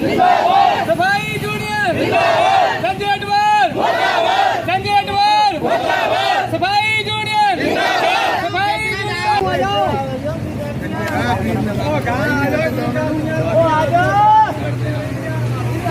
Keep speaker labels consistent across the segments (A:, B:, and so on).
A: ਜਿੰਦਾਬਾਦ ਸਫ਼ਾਈ ਜੂਨੀਅਰ ਜਿੰਦਾਬਾਦ ਸੰਜੇ ਅਟਵਾਲ ਮੁਰਦਾਬਾਦ ਸੰਜੇ ਅਟਵਾਲ ਮੁਰਦਾਬਾਦ ਸਫ਼ਾਈ ਜੂਨੀਅਰ ਜਿੰਦਾਬਾਦ ਸਫ਼ਾਈ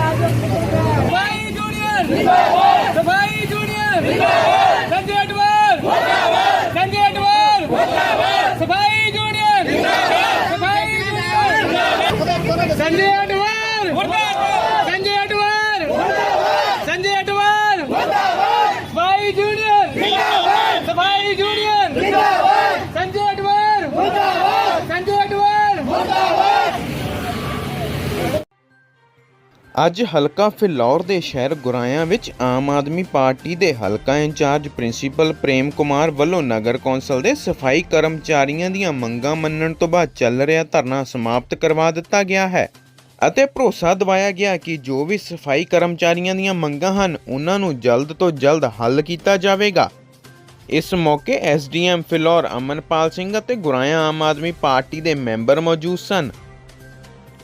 A: ਸਫ਼ਾਈ ਜੂਨੀਅਰ। ਜਿੰਦਾਬਾਦ ਸਫ਼ਾਈ ਜੂਨੀਅਰ ਜਿੰਦਾਬਾਦ ਸੰਜੇ ਅਟਵਾਲ ਮੁਰਦਾਬਾਦ ਸੰਜੇ ਅਟਵਾਲ ਮੁਰਦਾਬਾਦ ਸਫ਼ਾਈ ਜੂਨੀਅਰ ਜਿੰਦਾਬਾਦ ਸਫ਼ਾਈ ਜੂਨੀਅਰ ਸੰਜੇ ਅਟਵਾਲ ਮੁਰਦਾਬਾਦ ਸੰਜੇ ਅਟਵਾਲ ਮੁਰਦਾਬਾਦ ਸੰਜੇ ਅਟਵਾਲ ਮੁਰਦਾਬਾਦ ਸਫ਼ਾਈ ਜੂਨੀਅਰ ਜਿੰਦਾਬਾਦ ਸਫ਼ਾਈ ਜੂਨੀਅਰ ਜਿੰਦਾਬਾਦ ਸੰਜੇ ਅਟਵਾਲ ਮੁਰਦਾਬਾਦ ਸੰਜੇ ਅਟਵਾਲ ਮੁਰਦਾਬਾਦ
B: ਅੱਜ ਹਲਕਾ ਫਿਲੌਰ ਦੇ ਸ਼ਹਿਰ ਗੁਰਾਇਆਂ ਵਿੱਚ ਆਮ ਆਦਮੀ ਪਾਰਟੀ ਦੇ ਹਲਕਾ ਇੰਚਾਰਜ ਪ੍ਰਿੰਸੀਪਲ ਪ੍ਰੇਮ ਕੁਮਾਰ ਵੱਲੋਂ ਨਗਰ ਕੌਂਸਲ ਦੇ ਸਫ਼ਾਈ ਕਰਮਚਾਰੀਆਂ ਦੀਆਂ ਮੰਗਾਂ ਮੰਨਣ ਤੋਂ ਬਾਅਦ ਚੱਲ ਰਿਹਾ ਧਰਨਾ ਸਮਾਪਤ ਕਰਵਾ ਦਿੱਤਾ ਗਿਆ ਹੈ। ਅਤੇ ਭਰੋਸਾ ਦਿਵਾਇਆ ਗਿਆ ਕਿ ਜੋ ਵੀ ਸਫ਼ਾਈ ਕਰਮਚਾਰੀਆਂ ਦੀਆਂ ਮੰਗਾਂ ਹਨ, ਉਹਨਾਂ ਨੂੰ ਜਲਦ ਤੋਂ ਜਲਦ ਹੱਲ ਕੀਤਾ ਜਾਵੇਗਾ। ਇਸ ਮੌਕੇ ਐਸਡੀਐਮ ਫਿਲੌਰ ਅਮਨਪਾਲ ਸਿੰਘ ਅਤੇ ਗੁਰਾਇਆ ਆਮ ਆਦਮੀ ਪਾਰਟੀ ਦੇ ਮੈਂਬਰ ਮੌਜੂਦ ਸਨ।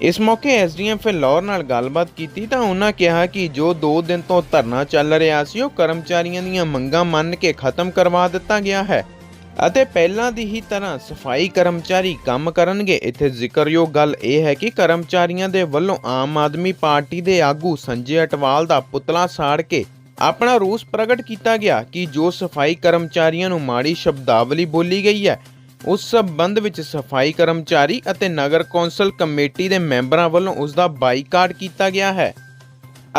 B: ਇਸ ਮੌਕੇ ਐਸਡੀਐਮ ਫਿਲੌਰ ਨਾਲ ਗੱਲਬਾਤ ਕੀਤੀ ਤਾਂ ਉਹਨਾਂ ਕਿਹਾ ਕਿ ਜੋ 2 ਦਿਨ ਤੋਂ ਧਰਨਾ ਚੱਲ ਰਿਹਾ ਸੀ, ਉਹ ਕਰਮਚਾਰੀਆਂ ਦੀਆਂ ਮੰਗਾਂ ਮੰਨ ਕੇ ਖਤਮ ਕਰਵਾ ਦਿੱਤਾ ਗਿਆ ਹੈ ਅਤੇ ਪਹਿਲਾਂ ਦੀ ਹੀ ਤਰ੍ਹਾਂ ਸਫ਼ਾਈ ਕਰਮਚਾਰੀ ਕੰਮ ਕਰਨਗੇ। ਇੱਥੇ ਜ਼ਿਕਰਯੋਗ ਗੱਲ ਇਹ ਹੈ ਕਿ ਕਰਮਚਾਰੀਆਂ ਦੇ ਵੱਲੋਂ ਆਮ ਆਦਮੀ ਪਾਰਟੀ ਦੇ ਆਗੂ ਸੰਜੇ ਅਟਵਾਲ ਦਾ ਪੁਤਲਾ ਸਾੜ ਕੇ ਆਪਣਾ ਰੋਸ ਪ੍ਰਗਟ ਕੀਤਾ ਗਿਆ ਕਿ ਜੋ ਸਫ਼ਾਈ ਕਰਮਚਾਰੀਆਂ ਨੂੰ ਮਾੜੀ ਸ਼ਬਦਾਵਲੀ ਬੋਲੀ ਗਈ ਹੈ ਉਸ ਸਬੰਧ ਵਿੱਚ ਸਫ਼ਾਈ ਕਰਮਚਾਰੀ ਅਤੇ ਨਗਰ ਕੌਂਸਲ ਕਮੇਟੀ ਦੇ ਮੈਂਬਰਾਂ ਵੱਲੋਂ ਉਸ ਦਾ ਬਾਈਕਾਟ ਕੀਤਾ ਗਿਆ ਹੈ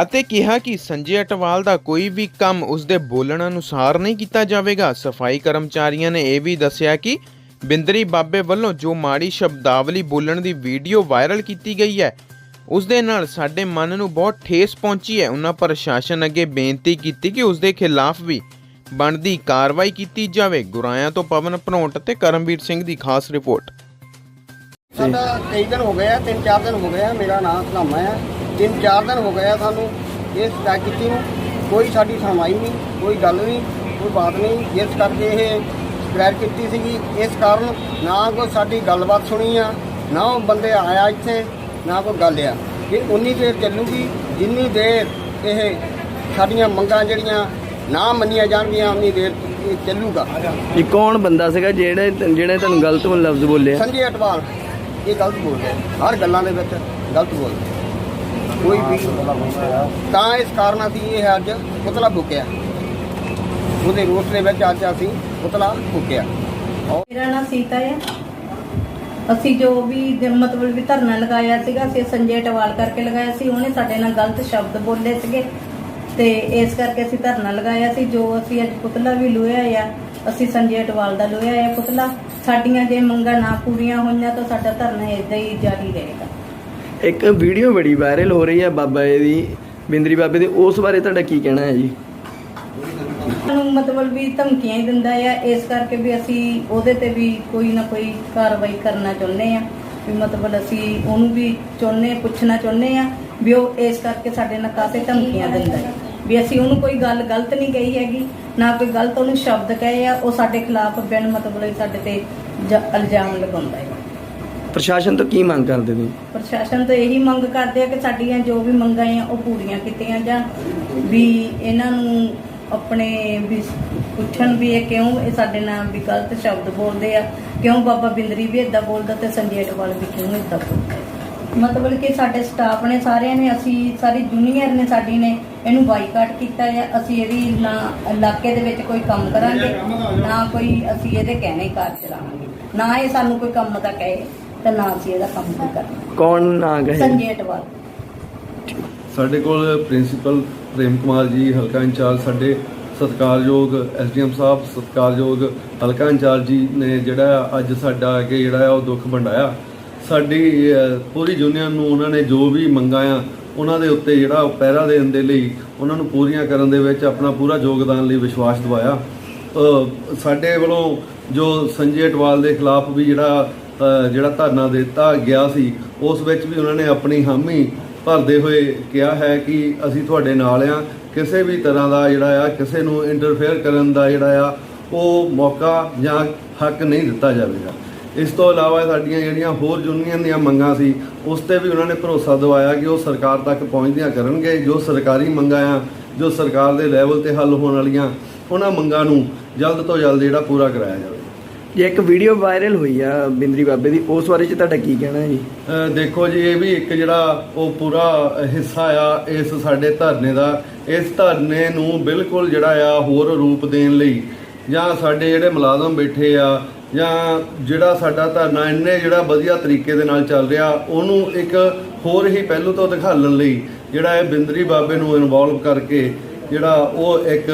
B: ਅਤੇ ਕਿਹਾ ਕਿ ਸੰਜੇ ਅਟਵਾਲ ਦਾ ਕੋਈ ਵੀ ਕੰਮ ਉਸ ਦੇ ਬੋਲਣ ਅਨੁਸਾਰ ਨਹੀਂ ਕੀਤਾ ਜਾਵੇਗਾ। ਸਫ਼ਾਈ ਕਰਮਚਾਰੀਆਂ ਨੇ ਇਹ ਵੀ ਦੱਸਿਆ ਕਿ ਬਿੰਦਰੀ ਬਾਬੇ ਵੱਲੋਂ ਜੋ ਮਾੜੀ ਸ਼ਬਦਾਵਲੀ ਬੋਲਣ ਦੀ ਵੀਡੀਓ ਵਾਇਰਲ ਕੀਤੀ ਗਈ ਹੈ ਉਸ ਦੇ ਨਾਲ ਸਾਡੇ ਮਨ ਨੂੰ ਬਹੁਤ ਠੇਸ ਪਹੁੰਚੀ ਹੈ। ਉਹਨਾਂ ਪ੍ਰਸ਼ਾਸਨ ਅੱਗੇ ਬੇਨਤੀ ਕੀਤੀ ਕਿ ਉਸ ਦੇ ਖਿਲਾਫ ਵੀ ਬਣਦੀ ਕਾਰਵਾਈ ਕੀਤੀ ਜਾਵੇ। ਗੁਰਾਇਆਂ ਤੋਂ ਪਵਨ ਭਨੋਟ ਅਤੇ ਕਰਮਵੀਰ ਸਿੰਘ ਦੀ ਖਾਸ ਰਿਪੋਰਟ।
C: ਸਾਡਾ ਕਈ ਦਿਨ ਹੋ ਗਏ ਆ, ਤਿੰਨ ਚਾਰ ਦਿਨ ਹੋ ਗਏ ਆ, ਮੇਰਾ ਨਾਮ ਸਲਾਮਾ ਆ ਤਿੰਨ ਚਾਰ ਦਿਨ ਹੋ ਗਏ ਆ ਸਾਨੂੰ ਇਹ ਸਟੈਕ ਕੀਤੀ ਨੂੰ। ਕੋਈ ਸਾਡੀ ਸੁਣਵਾਈ ਨਹੀਂ, ਕੋਈ ਗੱਲ ਨਹੀਂ, ਕੋਈ ਬਾਤ ਨਹੀਂ। ਇਸ ਕਰਕੇ ਇਹ ਸ਼ਿਕਾਇਤ ਕੀਤੀ ਸੀਗੀ। ਇਸ ਕਾਰਨ ਨਾ ਕੋਈ ਸਾਡੀ ਗੱਲਬਾਤ ਸੁਣੀ ਆ, ਨਾ ਉਹ ਬੰਦੇ ਆਇਆ ਇੱਥੇ, ਨਾ ਕੋਈ ਗੱਲ ਆ। ਇਹ ਉਨੀ ਦੇਰ ਚੱਲੂਗੀ, ਜਿੰਨੀ ਦੇਰ ਇਹ ਸਾਡੀਆਂ ਮੰਗਾਂ ਜਿਹੜੀਆਂ ਨਾ ਮੰਨੀਆਂ ਜਾਣਗੀਆਂ ਉਨੀ ਦੇਰ ਇਹ ਚੱਲੂਗਾ।
D: ਇਹ ਕੌਣ ਬੰਦਾ ਸੀਗਾ ਜਿਹੜੇ ਜਿਹੜੇ ਤੁਹਾਨੂੰ ਗਲਤ ਲਫ਼ਜ਼ ਬੋਲੇ ਆ?
C: ਸੰਜੇ ਅਟਵਾਲ ਇਹ ਗਲਤ ਬੋਲ ਰਿਹਾ ਹਰ ਗੱਲਾਂ ਦੇ ਵਿੱਚ ਗਲਤ ਬੋਲ ਰਿਹਾ ਕੋਈ ਵੀ ਤਾਂ ਇਸ ਕਾਰਨ ਅਸੀਂ ਇਹ ਅੱਜ ਪੁਤਲਾ ਬੁੱਕਿਆ ਉਹਦੇ ਰੋਸ ਦੇ ਵਿੱਚ ਅੱਜ ਅਸੀਂ ਪੁਤਲਾ ਬੁੱਕਿਆ
E: ਮੇਰਾ ਨਾਮ ਸੀਤਾ ਹੈ। ਅਸੀਂ ਜੋ ਵੀ ਜ- ਮਤਲਬ ਵੀ ਧਰਨਾ ਲਗਾਇਆ ਸੀਗਾ ਅਸੀਂ ਸੰਜੇ ਟਵਾਲ ਕਰਕੇ ਲਗਾਇਆ ਸੀ। ਉਹਨੇ ਸਾਡੇ ਨਾਲ ਗਲਤ ਸ਼ਬਦ ਬੋਲੇ ਸੀਗੇ। ਤੇ ਇਸ ਕਰਕੇ ਅਸੀਂ ਧਰਨਾ ਲਗਾਇਆ ਸੀ ਜੋ ਅਸੀਂ ਅੱਜ ਪੁਤਲਾ ਵੀ ਲੋਇਆ ਆ ਅਸੀਂ ਸੰਜੇ ਟਵਾਲ ਦਾ ਲੋਇਆ ਆ ਪੁਤਲਾ। ਸਾਡੀਆਂ ਜੇ ਮੰਗਾਂ ਨਾ ਪੂਰੀਆਂ ਹੋਈਆਂ ਤਾਂ ਸਾਡਾ ਧਰਨਾ ਇਦਾਂ ਹੀ ਜਾਰੀ ਰਹੇਗਾ।
D: ਇੱਕ ਵੀਡੀਓ ਬੜੀ ਵਾਇਰਲ ਹੋ ਰਹੀ ਹੈ ਬਾਬਾ ਜੀ ਦੀ ਬਿੰਦਰੀ ਬਾਬੇ ਦੀ ਉਸ ਬਾਰੇ ਤੁਹਾਡਾ ਕੀ ਕਹਿਣਾ ਹੈ ਜੀ?
E: ਸਾਨੂੰ ਮਤਲਬ ਵੀ ਧਮਕੀਆਂ ਹੀ ਦਿੰਦਾ ਆ ਇਸ ਕਰਕੇ ਵੀ ਅਸੀਂ ਉਹਦੇ ਤੇ ਵੀ ਕੋਈ ਨਾ ਕੋਈ ਕਾਰਵਾਈ ਕਰਨਾ ਚਾਹੁੰਦੇ ਆ। ਵੀ ਮਤਲਬ ਅਸੀਂ ਉਹਨੂੰ ਵੀ ਚਾਹੁੰਦੇ ਪੁੱਛਣਾ ਚਾਹੁੰਦੇ ਆ ਵੀ ਉਹ ਇਸ ਕਰਕੇ ਸਾਡੇ ਨਾਲ ਕਾਸੇ ਧਮਕੀਆਂ ਦਿੰਦਾ ਹੈ। ਵੀ ਅਸੀਂ ਉਹਨੂੰ ਕੋਈ ਗੱਲ ਗਲਤ ਨਹੀਂ ਕਹੀ ਹੈਗੀ ਨਾ ਕੋਈ ਗਲਤ ਉਹਨੂੰ ਸ਼ਬਦ ਕਹੇ ਆ ਉਹ ਸਾਡੇ ਖਿਲਾਫ ਬਿਨ ਮਤਲਬ ਹੀ ਸਾਡੇ ਤੇ ਜ- ਇਲਜ਼ਾਮ ਲਗਾਉਂਦਾ ਹੈ।
D: ਪ੍ਰਸ਼ਾਸਨ ਤੋਂ ਕੀ ਮੰਗ ਕਰਦੇ ਤੁਸੀਂ?
E: ਪ੍ਰਸ਼ਾਸਨ ਤੋਂ ਇਹੀ ਮੰਗ ਕਰਦੇ ਆ ਕਿ ਸਾਡੀਆਂ ਜੋ ਵੀ ਮੰਗਾਂ ਆ ਉਹ ਪੂਰੀਆਂ ਕੀਤੀਆਂ ਜਾਣ। ਵੀ ਇਹਨਾਂ ਨੂੰ ਆਪਣੇ ਵੀ ਪੁੱਛਣ ਵੀ ਇਹ ਕਿਉਂ ਇਹ ਸਾਡੇ ਨਾਲ ਵੀ ਗਲਤ ਸ਼ਬਦ ਬੋਲਦੇ ਆ। ਕਿਉਂ ਬਾਬਾ ਬਿੰਦਰੀ ਵੀ ਇਦਾਂ ਬੋਲਦਾ ਤੇ ਸੰਜੇ ਅਟਵਾਲ ਵੀ ਕਿਉਂ ਇਦਾਂ ਬੋਲਦਾ? ਮਤਲਬ ਕਿ ਸਾਡੇ ਸਟਾਫ ਨੇ ਸਾਰਿਆਂ ਨੇ ਅਸੀਂ ਸਾਰੀ ਜੂਨੀਅਰ ਨੇ ਸਾਡੀ ਨੇ ਇਹਨੂੰ ਬਾਈਕਾਟ ਕੀਤਾ ਹੈ ਅਸੀਂ ਇਹਦੀ ਨਾ ਇਲਾਕੇ ਦੇ ਵਿੱਚ ਕੋਈ ਕੰਮ ਕਰਾਂਗੇ ਨਾ ਕੋਈ ਅਸੀਂ ਇਹਦੇ ਕਹਿਣੇ ਕਾਰ ਚਲਾਵਾਂਗੇ ਨਾ ਇਹ ਸਾਨੂੰ ਕੋਈ ਕੰਮ ਦਾ ਕਹੇ ਤੇ ਨਾ ਅਸੀਂ ਇਹਦਾ ਕੰਮ ਕੋਈ ਕਰਨਾ
D: ਕੌਣ ਨਾ ਕਹੇ?
E: ਸੰਜੇ ਅਟਵਾਲ
F: ਸਾਡੇ ਕੋਲ ਪ੍ਰਿੰਸੀਪਲ ਪ੍ਰੇਮ ਕੁਮਾਰ ਜੀ ਹਲਕਾ ਇੰਚਾਰਜ ਸਾਡੇ ਸਤਿਕਾਰਯੋਗ ਐਸਡੀਐਮ ਸਾਹਿਬ ਸਤਿਕਾਰਯੋਗ ਹਲਕਾ ਇੰਚਾਰਜ ਜੀ ਨੇ ਜਿਹੜਾ ਆ ਅੱਜ ਸਾਡਾ ਅੱਗੇ ਜਿਹੜਾ ਆ ਉਹ ਦੁੱਖ ਵੰਡਾਇਆ। ਸਾਡੀ ਪੂਰੀ ਯੂਨੀਅਨ ਨੂੰ ਉਹਨਾਂ ਨੇ ਜੋ ਵੀ ਮੰਗਾਂ ਆ ਉਹਨਾਂ ਦੇ ਉੱਤੇ ਜਿਹੜਾ ਪਹਿਰਾ ਦੇਣ ਦੇ ਲਈ ਉਹਨਾਂ ਨੂੰ ਪੂਰੀਆਂ ਕਰਨ ਦੇ ਵਿੱਚ ਆਪਣਾ ਪੂਰਾ ਯੋਗਦਾਨ ਲਈ ਵਿਸ਼ਵਾਸ ਦਿਵਾਇਆ। ਸਾਡੇ ਵੱਲੋਂ ਜੋ ਸੰਜੇ ਅਟਵਾਲ ਦੇ ਖਿਲਾਫ ਵੀ ਜਿਹੜਾ ਜਿਹੜਾ ਧਰਨਾ ਦਿੱਤਾ ਗਿਆ ਸੀ, ਉਸ ਵਿੱਚ ਵੀ ਉਹਨਾਂ ਨੇ ਆਪਣੀ ਹਾਮੀ ਭਰਦੇ ਹੋਏ ਕਿਹਾ ਹੈ ਕਿ ਅਸੀਂ ਤੁਹਾਡੇ ਨਾਲ ਆ। ਕਿਸੇ ਵੀ ਤਰ੍ਹਾਂ ਦਾ ਜਿਹੜਾ ਆ, ਕਿਸੇ ਨੂੰ ਇੰਟਰਫੇਅਰ ਕਰਨ ਦਾ ਜਿਹੜਾ ਆ, ਉਹ ਮੌਕਾ ਜਾਂ ਹੱਕ ਨਹੀਂ ਦਿੱਤਾ ਜਾਵੇਗਾ। ਇਸ ਤੋਂ ਇਲਾਵਾ ਸਾਡੀਆਂ ਜਿਹੜੀਆਂ ਹੋਰ ਯੂਨੀਅਨ ਦੀਆਂ ਮੰਗਾਂ ਸੀ ਉਸ ਤੇ ਵੀ ਉਹਨਾਂ ਨੇ ਭਰੋਸਾ ਦਿਵਾਇਆ ਕਿ ਉਹ ਸਰਕਾਰ ਤੱਕ ਪਹੁੰਚਦੀਆਂ ਕਰਨਗੇ। ਜੋ ਸਰਕਾਰੀ ਮੰਗਾਂ ਆ ਜੋ ਸਰਕਾਰ ਦੇ ਲੈਵਲ ਤੇ ਹੱਲ ਹੋਣ ਵਾਲੀਆਂ ਉਹਨਾਂ ਮੰਗਾਂ ਨੂੰ ਜਲਦ ਤੋਂ ਜਲਦ ਜਿਹੜਾ ਪੂਰਾ ਕਰਾਇਆ ਜਾਵੇ।
D: ਜੇ ਇੱਕ ਵੀਡੀਓ ਵਾਇਰਲ ਹੋਈ ਆ ਬਿੰਦਰੀ ਬਾਬੇ ਦੀ ਉਸ ਬਾਰੇ ਚ ਤੁਹਾਡਾ ਕੀ ਕਹਿਣਾ ਹੈ ਜੀ
F: ਦੇਖੋ ਜੀ ਇਹ ਵੀ ਇੱਕ ਜਿਹੜਾ ਉਹ ਪੂਰਾ ਹਿੱਸਾ ਆ ਇਸ ਸਾਡੇ ਧਰਨੇ ਦਾ। ਇਸ ਧਰਨੇ ਨੂੰ ਬਿਲਕੁਲ ਜਿਹੜਾ ਆ ਹੋਰ ਰੂਪ ਦੇਣ ਲਈ ਜਾਂ ਸਾਡੇ ਜਿਹੜੇ ਮੁਲਾਜ਼ਮ ਬੈਠੇ ਆ ਜਾਂ ਜਿਹੜਾ ਸਾਡਾ ਧਰਨਾ ਇੰਨੇ ਜਿਹੜਾ ਵਧੀਆ ਤਰੀਕੇ ਦੇ ਨਾਲ ਚੱਲ ਰਿਹਾ, ਉਹਨੂੰ ਇੱਕ ਹੋਰ ਹੀ ਪਹਿਲੂ ਤੋਂ ਦਿਖਾਲਣ ਲਈ ਜਿਹੜਾ ਇਹ ਬਿੰਦਰੀ ਬਾਬੇ ਨੂੰ ਇਨਵੋਲਵ ਕਰਕੇ ਜਿਹੜਾ ਉਹ ਇੱਕ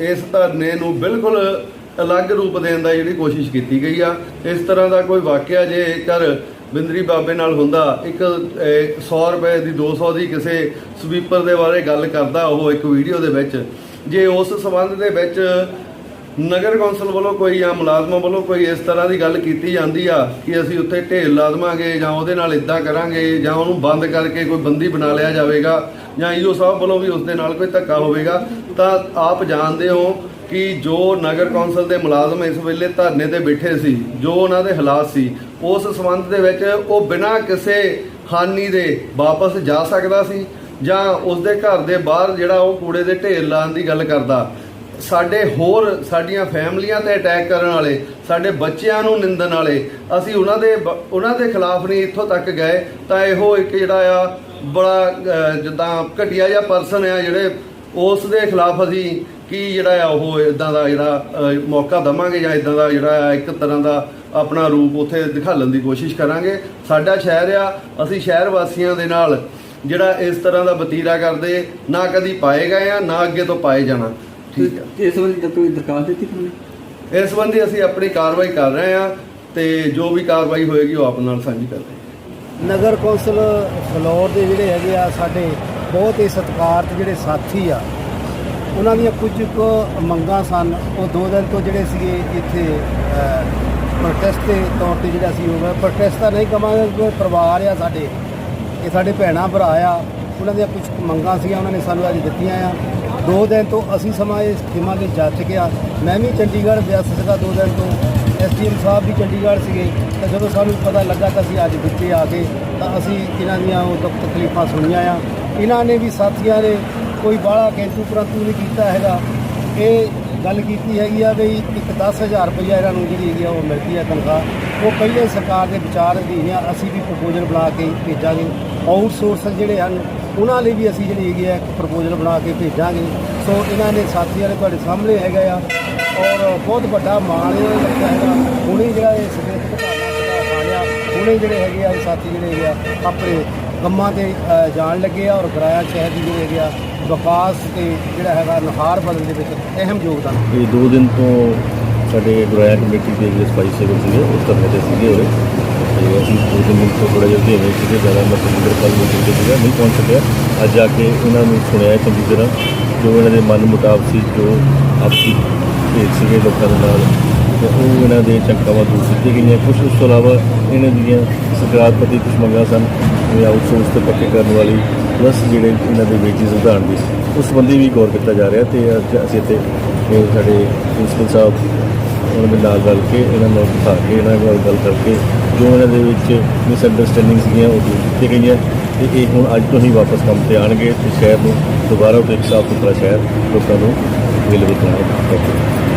F: ਇਸ ਧਰਨੇ ਨੂੰ ਬਿਲਕੁਲ ਅਲੱਗ ਰੂਪ ਦੇਣ ਦਾ ਜਿਹੜੀ ਕੋਸ਼ਿਸ਼ ਕੀਤੀ ਗਈ ਆ। ਇਸ ਤਰ੍ਹਾਂ ਦਾ ਕੋਈ ਵਾਕਿਆ ਜੇਕਰ ਬਿੰਦਰੀ ਬਾਬੇ ਨਾਲ ਹੁੰਦਾ, ਇੱਕ 100 ਰੁਪਏ ਦੀ 200 ਦੀ ਕਿਸੇ ਸਵੀਪਰ ਦੇ ਬਾਰੇ ਗੱਲ ਕਰਦਾ ਉਹ ਇੱਕ ਵੀਡੀਓ ਦੇ ਵਿੱਚ, ਜੇ ਉਸ ਸਬੰਧ ਦੇ ਵਿੱਚ ਨਗਰ ਕੌਂਸਲ ਵੱਲੋਂ ਕੋਈ ਜਾਂ ਮੁਲਾਜ਼ਮਾਂ ਵੱਲੋਂ ਕੋਈ ਇਸ ਤਰ੍ਹਾਂ ਦੀ ਗੱਲ ਕੀਤੀ ਜਾਂਦੀ ਆ ਕਿ ਅਸੀਂ ਉੱਥੇ ਢੇਰ ਲਾ ਦੇਵਾਂਗੇ ਜਾਂ ਉਹਦੇ ਨਾਲ ਇਦਾਂ ਕਰਾਂਗੇ ਜਾਂ ਉਹਨੂੰ ਬੰਦ ਕਰਕੇ ਕੋਈ ਬੰਦੀ ਬਣਾ ਲਿਆ ਜਾਵੇਗਾ ਜਾਂ ਈਓ ਸਾਹਿਬ ਵੱਲੋਂ ਵੀ ਉਸ ਦੇ ਨਾਲ ਕੋਈ ਧੱਕਾ ਹੋਵੇਗਾ, ਤਾਂ ਆਪ ਜਾਣਦੇ ਹੋ ਕਿ ਜੋ ਨਗਰ ਕੌਂਸਲ ਦੇ ਮੁਲਾਜ਼ਮ ਇਸ ਵੇਲੇ ਧਰਨੇ ਤੇ ਬੈਠੇ ਸੀ, ਜੋ ਉਹਨਾਂ ਦੇ ਹਾਲਾਤ ਸੀ, ਉਸ ਸੰਬੰਧ ਦੇ ਵਿੱਚ ਉਹ ਬਿਨਾਂ ਕਿਸੇ ਹਾਨੀ ਦੇ ਵਾਪਸ ਜਾ ਸਕਦਾ ਸੀ ਜਾਂ ਉਸ ਦੇ ਘਰ ਦੇ ਬਾਹਰ ਜਿਹੜਾ ਉਹ ਕੂੜੇ ਦੇ ਢੇਰ ਲਾਉਣ ਦੀ ਗੱਲ ਕਰਦਾ। ਸਾਡੇ ਹੋਰ ਸਾਡੀਆਂ ਫੈਮਲੀਆਂ ਤੇ ਅਟੈਕ ਕਰਨ ਵਾਲੇ, ਸਾਡੇ ਬੱਚਿਆਂ ਨੂੰ ਨਿੰਦਣ ਵਾਲੇ, ਅਸੀਂ ਉਹਨਾਂ ਦੇ ਬ- ਉਹਨਾਂ ਦੇ ਖਿਲਾਫ ਨਹੀਂ ਇੱਥੋਂ ਤੱਕ ਗਏ, ਤਾਂ ਇਹੋ ਇੱਕ ਜਿਹੜਾ ਆ ਬੜਾ ਜਿੱਦਾਂ ਘਟੀਆ ਜਿਹਾ ਪਰਸਨ ਆ ਜਿਹੜੇ ਉਸ ਦੇ ਖਿਲਾਫ ਅਸੀਂ ਕੀ ਜਿਹੜਾ ਆ ਉਹ ਇਦਾਂ ਦਾ ਜਿਹੜਾ ਮੌਕਾ ਦਵਾਂਗੇ ਜਾਂ ਇਦਾਂ ਦਾ ਜਿਹੜਾ ਆ ਇੱਕ ਤਰ੍ਹਾਂ ਦਾ ਆਪਣਾ ਰੂਪ ਉੱਥੇ ਦਿਖਾਲਣ ਦੀ ਕੋਸ਼ਿਸ਼ ਕਰਾਂਗੇ। ਸਾਡਾ ਸ਼ਹਿਰ ਆ, ਅਸੀਂ ਸ਼ਹਿਰ ਵਾਸੀਆਂ ਦੇ ਨਾਲ ਜਿਹੜਾ ਇਸ ਤਰ੍ਹਾਂ ਦਾ ਵਤੀਰਾ ਕਰਦੇ, ਨਾ ਕਦੀ ਪਾਏ ਗਏ ਆ, ਨਾ ਅੱਗੇ ਤੋਂ ਪਾਏ ਜਾਣਾ। ਠੀਕ ਆ।
G: ਇਸ ਸੰਬੰਧੀ ਕੋਈ ਦਰਖਾਸਤ ਦਿੱਤੀ ਤੁਹਾਨੂੰ?
F: ਇਸ ਸੰਬੰਧੀ ਅਸੀਂ ਆਪਣੀ ਕਾਰਵਾਈ ਕਰ ਰਹੇ ਹਾਂ ਤੇ ਜੋ ਵੀ ਕਾਰਵਾਈ ਹੋਏਗੀ ਉਹ ਆਪ ਨਾਲ ਸਾਂਝੀ ਕਰ ਰਹੇ ਹਾਂ।
C: ਨਗਰ ਕੌਂਸਲ ਫਲੋਰ ਦੇ ਜਿਹੜੇ ਹੈਗੇ ਆ ਸਾਡੇ ਬਹੁਤ ਹੀ ਸਤਿਕਾਰਤ ਜਿਹੜੇ ਸਾਥੀ ਆ ਉਹਨਾਂ ਦੀਆਂ ਕੁਝ ਕੁ ਮੰਗਾਂ ਸਨ। ਉਹ ਦੋ ਦਿਨ ਤੋਂ ਜਿਹੜੇ ਸੀਗੇ ਇੱਥੇ ਪ੍ਰੋਟੈਸਟ ਦੇ ਤੌਰ ਤੇ ਜਿਹੜਾ ਸੀ ਉਹ ਪ੍ਰੋਟੈਸਟ ਤਾਂ ਨਹੀਂ ਕਮਾਂਗੇ ਕੋਈ ਪਰਿਵਾਰ ਆ ਸਾਡੇ। ਇਹ ਸਾਡੇ ਭੈਣਾਂ ਭਰਾ ਆ ਉਹਨਾਂ ਦੀਆਂ ਕੁਝ ਮੰਗਾਂ ਸੀਗੀਆਂ ਉਹਨਾਂ ਨੇ ਸਾਨੂੰ ਅੱਜ ਦਿੱਤੀਆਂ ਆ। ਦੋ ਦਿਨ ਤੋਂ ਅਸੀਂ ਸਮਾਂ ਇਸ ਸਕੀਮਾਂ ਦੇ ਜਾ ਗਿਆ ਮੈਂ ਵੀ ਚੰਡੀਗੜ੍ਹ ਵਿਅਸਤ ਸੀਗਾ ਦੋ ਦਿਨ ਤੋਂ। ਐਸਡੀਐਮ ਸਾਹਿਬ ਵੀ ਚੰਡੀਗੜ੍ਹ ਸੀਗੇ। ਤਾਂ ਜਦੋਂ ਸਾਨੂੰ ਪਤਾ ਲੱਗਾ ਤਾਂ ਅਸੀਂ ਅੱਜ ਦਿੱਤੇ ਆ ਗਏ ਤਾਂ ਅਸੀਂ ਇਹਨਾਂ ਦੀਆਂ ਉਹ ਦੁੱਖ ਤਕਲੀਫਾਂ ਸੁਣੀਆਂ ਆ। ਇਹਨਾਂ ਨੇ ਵੀ ਸਾਥੀਆਂ ਨੇ ਕੋਈ ਬਾਹਲਾ ਕਿੰਤੂ ਪ੍ਰੰਤੂ ਨਹੀਂ ਕੀਤਾ ਹੈਗਾ। ਇਹ ਗੱਲ ਕੀਤੀ ਹੈਗੀ ਆ ਵੀ ਇੱਕ 10000 ਰੁਪਈਆ ਇਹਨਾਂ ਨੂੰ ਜਿਹੜੀ ਹੈਗੀ ਆ ਉਹ ਮਿਲਦੀ ਹੈ ਤਨਖਾਹ। ਉਹ ਪਹਿਲੇ ਸਰਕਾਰ ਦੇ ਵਿਚਾਰ ਅਧੀਨ ਆ। ਅਸੀਂ ਵੀ ਪ੍ਰਪੋਜ਼ਲ ਬਣਾ ਕੇ ਭੇਜਾਂਗੇ। ਆਊਟਸੋਰਸ ਜਿਹੜੇ ਹਨ ਉਹਨਾਂ ਲਈ ਵੀ ਅਸੀਂ ਜਿਹੜੀ ਹੈਗੀ ਆ ਇੱਕ ਪ੍ਰਪੋਜ਼ਲ ਬਣਾ ਕੇ ਭੇਜਾਂਗੇ। ਸੋ ਇਹਨਾਂ ਨੇ ਸਾਥੀਆਂ ਨੇ ਤੁਹਾਡੇ ਸਾਹਮਣੇ ਹੈਗਾ ਆ। ਔਰ ਬਹੁਤ ਵੱਡਾ ਮਾਣ ਇਹ ਲੱਗਦਾ ਹੈਗਾ। ਹੁਣੇ ਜਿਹੜਾ ਇਹ ਸਦੇਸ਼ ਘਟਾਣਾ ਸੀਗਾ ਹੁਣੇ ਜਿਹੜੇ ਹੈਗੇ ਆ ਇਹ ਸਾਥੀ ਜਿਹੜੇ ਹੈਗੇ ਆ, ਆਪਣੇ ਕੰਮਾਂ ਤੇ ਜਾਣ ਲੱਗੇ ਆ ਔਰ ਗਰਾਇਆ ਸ਼ਹਿਰ ਦੀ ਜਿਹੜੇ ਹੈਗੇ ਆ, ਵਿਕਾਸ ਤੇ ਜਿਹੜਾ ਹੈਗਾ ਨੁਹਾਰ ਬਦਲਣ ਦੇ ਵਿੱਚ ਅਹਿਮ ਯੋਗਦਾਨ।
H: ਇਹ ਦੋ ਦਿਨ ਤੋਂ ਸਾਡੇ ਗੁਰਾਇਆ ਕਮੇਟੀ ਦੇ ਜਿਹੜੇ ਸਪਾਈ ਸੇਵਕ ਸੀਗੇ, ਉਹ ਧਰਨੇ ਤੇ ਸੀਗੇ ਹੋਏ। ਤੇ ਅਸੀਂ ਦੋ ਤਿੰਨ ਦਿਨ ਤੋਂ ਥੋੜਾ ਜਿਹਾ ਧੀਵੇਂ ਸੀਗੇ, ਜ਼ਿਆਦਾ ਮਤਲਬ ਅੰਦਰ ਕੱਲ ਮੀਟਿੰਗ ਤੇ ਸੀਗਾ, ਨਹੀਂ ਪਹੁੰਚ ਸਕਿਆ। ਅੱਜ ਆ ਕੇ ਇਹਨਾਂ ਨੂੰ ਸੁਣਿਆ ਚੰਗੀ ਤਰ੍ਹਾਂ, ਜੋ ਇਹਨਾਂ ਦੇ ਮਨ ਮੁਤਾਬਕ ਸੀ, ਜੋ ਆਪਸੀ ਭੇਦ ਸੀਗੇ ਲੋਕਾਂ ਦੇ ਨਾਲ, ਤੇ ਉਹ ਇਹਨਾਂ ਦੇ ਚੰਕਾਵਾਂ ਦੂਰ ਕੀਤੀਆਂ ਗਈਆਂ। ਕੁਝ ਉਸ ਤੋਂ ਇਲਾਵਾ ਇਹਨਾਂ ਦੀਆਂ ਸਰਕਾਰ ਪ੍ਰਤੀ ਕੁਝ ਮੰਗਾਂ ਸਨ, ਜਿਵੇਂ ਆਊਟਸੋਰਸ ਤੇ ਪੱਕੇ ਕਰਨ ਵਾਲੀ ਪਲੱਸ ਜਿਹੜੇ ਇਹਨਾਂ ਦੇ ਵੇਜਿਸ ਵਧਾਉਣ ਦੀ। ਉਸ ਸੰਬੰਧੀ ਵੀ ਗੌਰ ਕੀਤਾ ਜਾ ਰਿਹਾ ਤੇ ਅੱਜ ਅਸੀਂ ਇੱਥੇ ਸਾਡੇ ਪ੍ਰਿੰਸੀਪਲ ਸਾਹਿਬ, ਉਹਨਾਂ ਦੇ ਨਾਲ ਗੱਲ ਕੇ ਇਹਨਾਂ ਨਾਲ ਬਿਠਾ ਕੇ, ਇਹਨਾਂ ਨਾਲ ਗੱਲ ਕਰਕੇ ਜੋ ਇਹਨਾਂ ਦੇ ਵਿੱਚ ਮਿਸਅੰਡਰਸਟੈਂਡਿੰਗ ਸੀਗੀਆਂ, ਉਹ ਦੂਰ ਕੀਤੀਆਂ ਗਈਆਂ। ਤੇ ਇਹ ਹੁਣ ਅੱਜ ਤੋਂ ਹੀ ਵਾਪਸ ਕੰਮ ਤੇ ਆਣਗੇ ਤੇ ਸ਼ਹਿਰ ਨੂੰ ਦੁਬਾਰਾ ਤੋਂ ਇੱਕ ਸਾਫ਼ ਸੁਥਰਾ ਸ਼ਹਿਰ ਲੋਕਾਂ ਨੂੰ ਅਵੇਲੇਬਲ ਕਰਾਉਣਾ